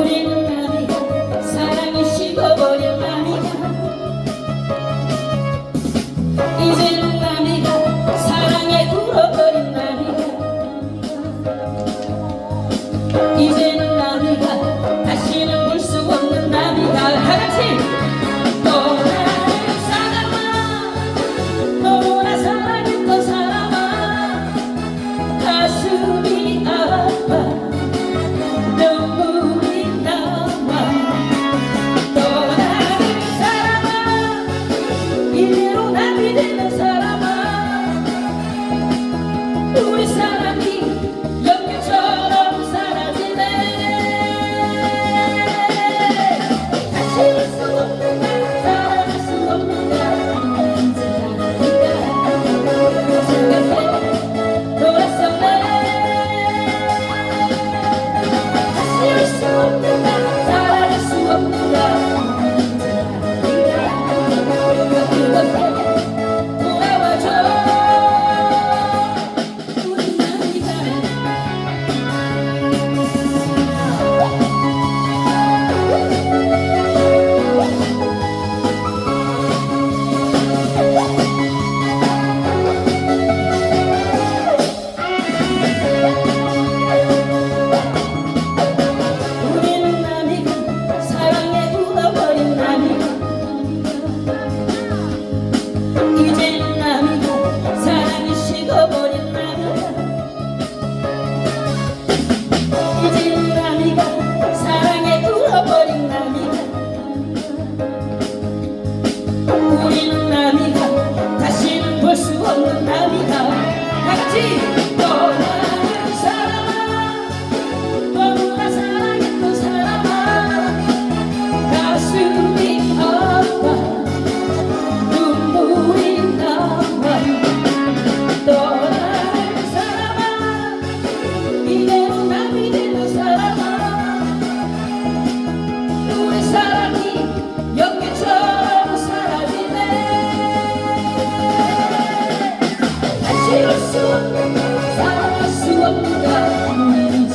버리는 나비가 사랑이 식어버린 나비가 이제는 지울 수 사랑할 수 없는 우리